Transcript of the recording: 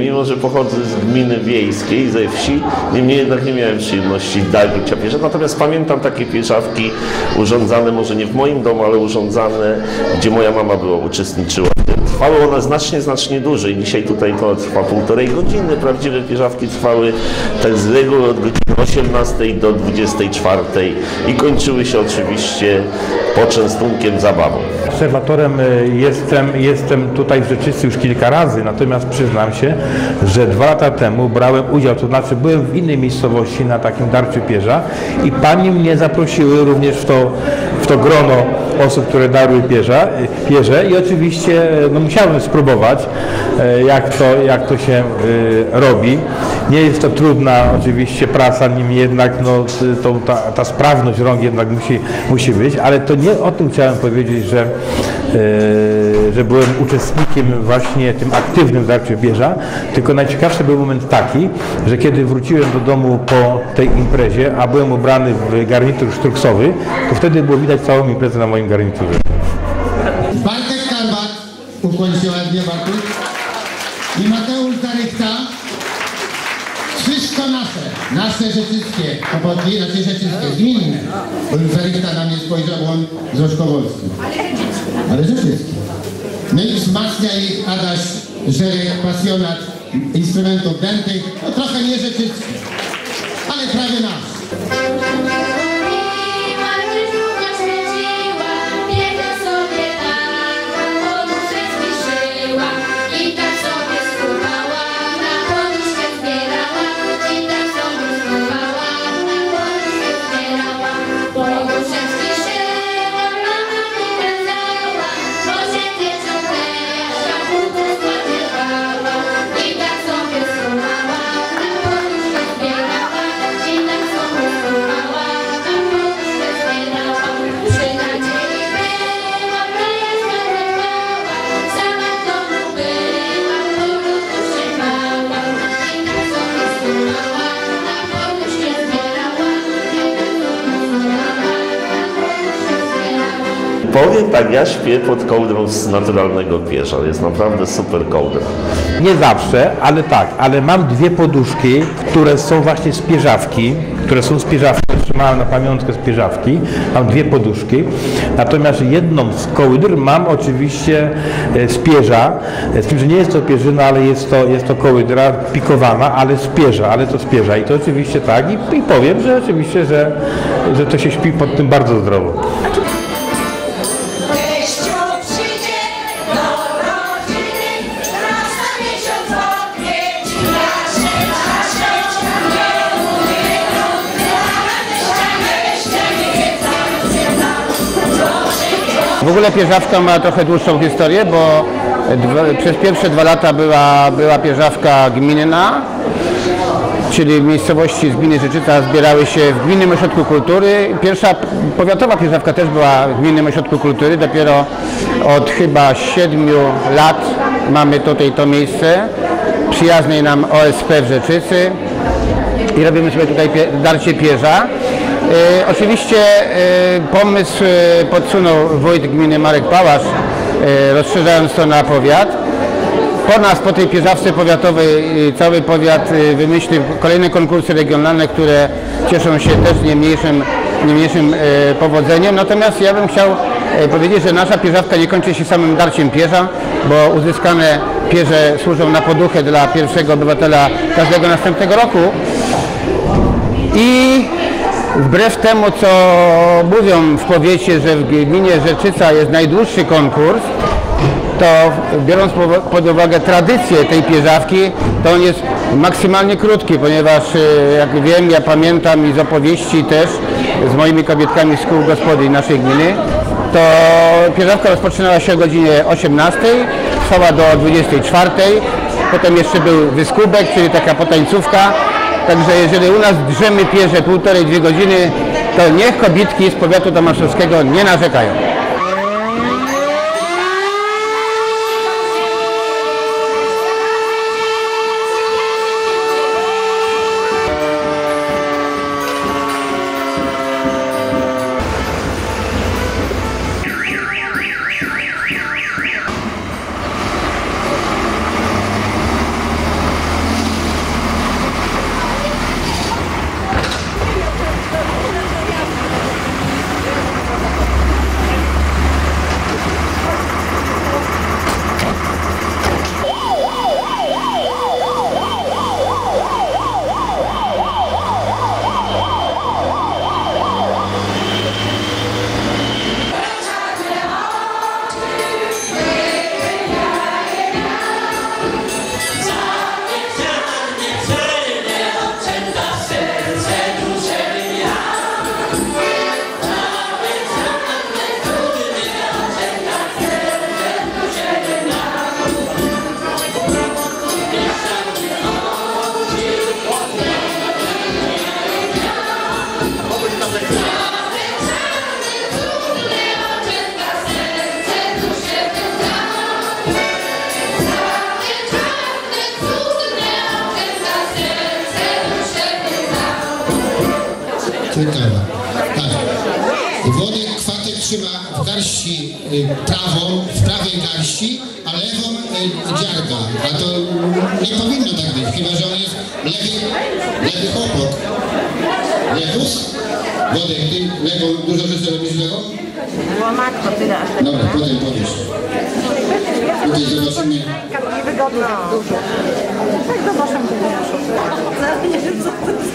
mimo że pochodzę z gminy wiejskiej, ze wsi, niemniej jednak nie miałem przyjemności darcia pierza. Natomiast pamiętam takie pierzawki urządzane, może nie w moim domu, ale urządzane, gdzie moja mama była, uczestniczyła. Trwały one znacznie, znacznie dłużej. Dzisiaj tutaj to trwa półtorej godziny. Prawdziwe pierzawki trwały tak z reguły od godziny 18 do 24 i kończyły się oczywiście poczęstunkiem, zabawą. Obserwatorem y, jestem, jestem tutaj w Rzeczycy już kilka razy, natomiast przyznam się, że dwa lata temu brałem udział, to znaczy byłem w innej miejscowości na takim darciu pierza i panie mnie zaprosiły również w to, w to grono osób, które darły pierza, pierze i oczywiście no, musiałem spróbować, y, jak to, jak to się y, robi. Nie jest to trudna oczywiście praca, niemniej jednak no, to, ta, ta sprawność rąk jednak musi, musi być, ale to nie o tym chciałem powiedzieć, że, że byłem uczestnikiem właśnie tym aktywnym darciu bierza, tylko najciekawszy był moment taki, że kiedy wróciłem do domu po tej imprezie, a byłem ubrany w garnitur sztruksowy, to wtedy było widać całą imprezę na moim garniturze. Bartek Karwat, ukłoń się ładnie Bartek. I Mateusz Zarychta. Nasze, rzeczyckie, powodzi, znaczy rzeczyckie, gminne. Bo już Zarychta na mnie spojrzał, on z Roszkowolski. Ale rzeczyckie. No i wzmacnia ich Adaś Żerek, pasjonat instrumentów dętych. No trochę nie rzeczyckie, ale prawie nasz. Powiem tak, ja śpię pod kołdrą z naturalnego pierza. Jest naprawdę super kołdra. Nie zawsze, ale tak, ale mam dwie poduszki, które są właśnie z pierzawki, które są z pierzawki, trzymałem na pamiątkę z pierzawki, mam dwie poduszki, natomiast jedną z kołdr mam oczywiście e, z pierza, e, z tym, że nie jest to pierzyna, ale jest to, jest to kołdra pikowana, ale z pierza, ale to z pierza i to oczywiście tak i, i powiem, że oczywiście, że, że to się śpi pod tym bardzo zdrowo. Ogóle pierzawka ma trochę dłuższą historię, bo dwa, przez pierwsze dwa lata była, była pierzawka gminna, czyli miejscowości z gminy Rzeczyca zbierały się w Gminnym Ośrodku Kultury. Pierwsza powiatowa pierzawka też była w Gminnym Ośrodku Kultury. Dopiero od chyba siedmiu lat mamy tutaj to miejsce przyjaznej nam OSP w Rzeczycy i robimy sobie tutaj darcie pierza. E, oczywiście e, pomysł e, podsunął wójt gminy Marek Pałasz, rozszerzając to na powiat. Po nas, po tej pierzawce powiatowej, cały powiat wymyślił kolejne konkursy regionalne, które cieszą się też nie mniejszym, nie mniejszym powodzeniem. Natomiast ja bym chciał powiedzieć, że nasza pierzawka nie kończy się samym darciem pierza, bo uzyskane pierze służą na poduchę dla pierwszego obywatela każdego następnego roku. I wbrew temu, co mówią w powiecie, że w gminie Rzeczyca jest najdłuższy konkurs, to biorąc po- pod uwagę tradycję tej pierzawki, to on jest maksymalnie krótki, ponieważ e, jak wiem, ja pamiętam i z opowieści też z moimi kobietkami z kół gospodyń naszej gminy, to pierzawka rozpoczynała się o godzinie 18, trwała do 24, potem jeszcze był wyskubek, czyli taka potańcówka, Także jeżeli u nas drzemy pierze półtorej, dwie godziny, to niech kobietki z powiatu tomaszowskiego nie narzekają. Prawą, w prawej garści, a lewą y, dziarka. A to nie powinno tak być, chyba że on jest lewy, lewy chłopak. Lewus? Włodek, ty lewą, dużo rzeczy robisz lewą? Była matko tyle aż Dobra, potem powiesz. Tutaj zobaczymy. niewygodnie tak dużo. Tak do waszym Nie wiem co to jest.